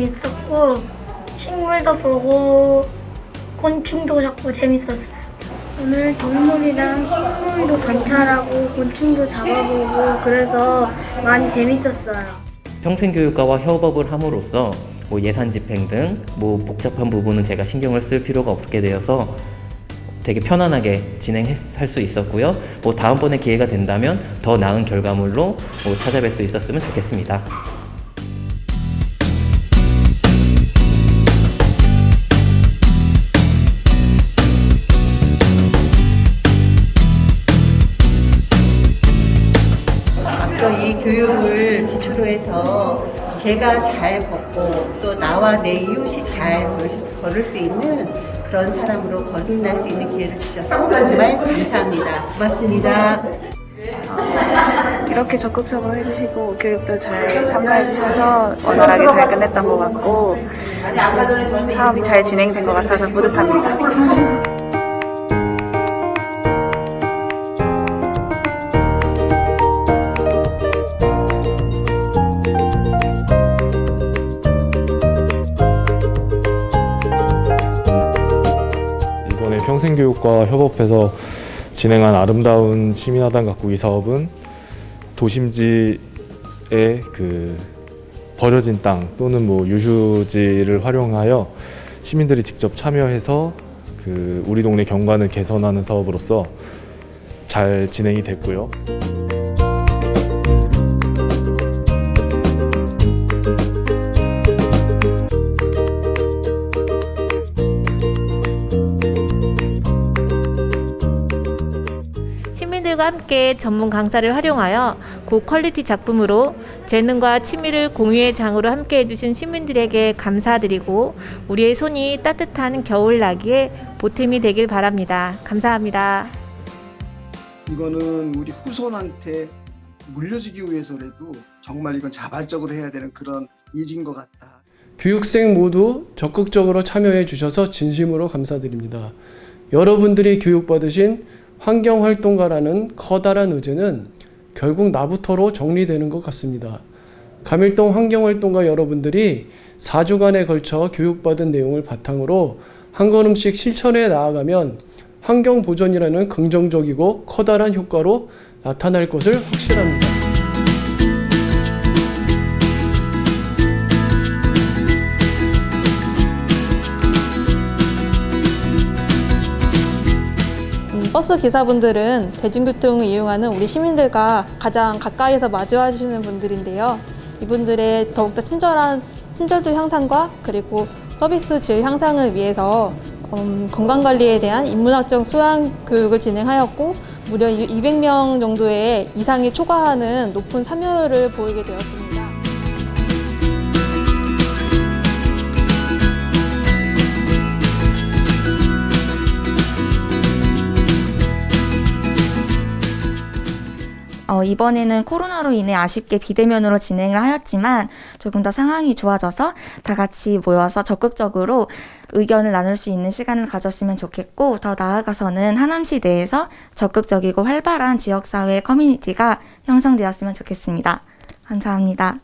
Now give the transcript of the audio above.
재밌었고 식물도 보고 곤충도 잡고 재밌었어요. 오늘 동물이랑 식물도 관찰하고 곤충도 잡아보고 그래서 많이 재밌었어요. 평생교육과와 협업을 함으로써 뭐 예산 집행 등 뭐 복잡한 부분은 제가 신경을 쓸 필요가 없게 되어서 되게 편안하게 진행할 수 있었고요. 뭐 다음번에 기회가 된다면 더 나은 결과물로 뭐 찾아뵐 수 있었으면 좋겠습니다. 교육을 기초로 해서 제가 잘 걷고 또 나와 내 이웃이 잘 걸- 걸을 수 있는 그런 사람으로 거듭날 수 있는 기회를 주셔서 정말 감사합니다. 고맙습니다. 이렇게 적극적으로 해주시고 교육도 잘 참가해주셔서 원활하게 잘 끝냈던 것 같고 사업이 잘 진행된 것 같아서 뿌듯합니다. 평생교육과 협업해서 진행한 아름다운 시민화단 가꾸기 사업은 도심지의 그 버려진 땅 또는 뭐 유휴지를 활용하여 시민들이 직접 참여해서 그 우리 동네 경관을 개선하는 사업으로서 잘 진행이 됐고요. 함께 전문 강사를 활용하여 고퀄리티 작품으로 재능과 취미를 공유의 장으로 함께 해주신 시민들에게 감사드리고 우리의 손이 따뜻한 겨울 나기에 보탬이 되길 바랍니다. 감사합니다. 이거는 우리 후손한테 물려주기 위해서라도 정말 이건 자발적으로 해야 되는 그런 일인 것 같다. 교육생 모두 적극적으로 참여해 주셔서 진심으로 감사드립니다. 여러분들이 교육받으신 환경활동가라는 커다란 의제는 결국 나부터로 정리되는 것 같습니다. 감일동 환경활동가 여러분들이 4주간에 걸쳐 교육받은 내용을 바탕으로 한 걸음씩 실천해 나아가면 환경보전이라는 긍정적이고 커다란 효과로 나타날 것을 확실합니다. 버스 기사분들은 대중교통을 이용하는 우리 시민들과 가장 가까이서 마주하시는 분들인데요. 이분들의 더욱더 친절한 친절도 향상과 그리고 서비스 질 향상을 위해서 음, 건강관리에 대한 인문학적 소양 교육을 진행하였고 무려 200명 정도의 이상이 초과하는 높은 참여율을 보이게 되었습니다. 어, 이번에는 코로나로 인해 아쉽게 비대면으로 진행을 하였지만 조금 더 상황이 좋아져서 다 같이 모여서 적극적으로 의견을 나눌 수 있는 시간을 가졌으면 좋겠고 더 나아가서는 하남시 내에서 적극적이고 활발한 지역사회 커뮤니티가 형성되었으면 좋겠습니다. 감사합니다.